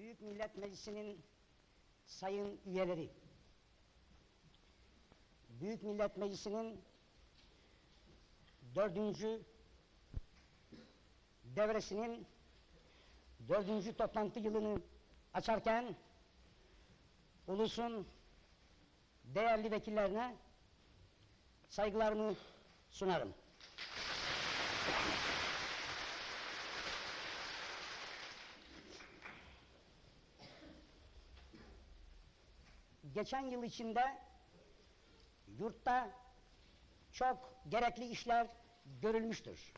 Büyük Millet Meclisi'nin sayın üyeleri, Büyük Millet Meclisi'nin dördüncü devresinin dördüncü toplantı yılını açarken ulusun değerli vekillerine saygılarımı sunarım. Geçen yıl içinde yurtta çok gerekli işler görülmüştür.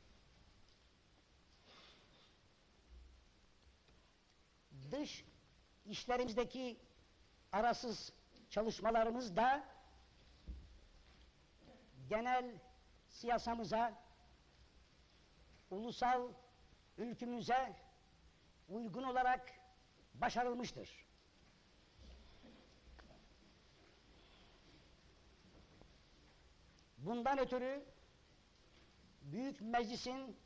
Dış işlerimizdeki arasız çalışmalarımız da genel siyasamıza, ulusal ülkümüze uygun olarak başarılmıştır. Bundan ötürü Büyük Meclis'in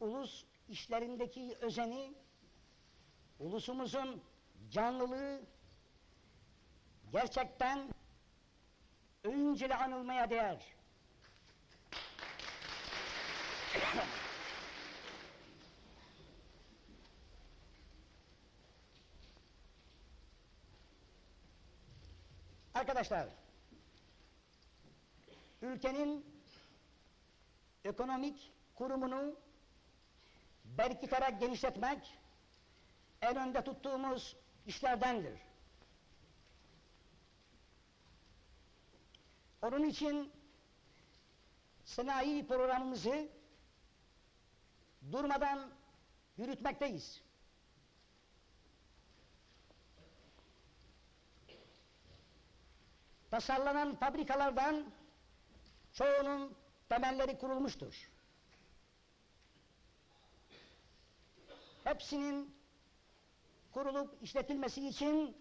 ulus işlerindeki özeni, ulusumuzun canlılığı gerçekten övünceli anılmaya değer. Arkadaşlar, ülkenin ekonomik kurumunu berkitarak genişletmek en önde tuttuğumuz işlerdendir. Onun için sanayi programımızı durmadan yürütmekteyiz. Tasarlanan fabrikalardan çoğunun temelleri kurulmuştur. Hepsinin kurulup işletilmesi için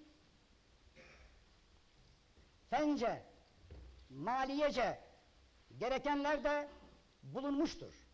fence, maliyece gerekenler de bulunmuştur.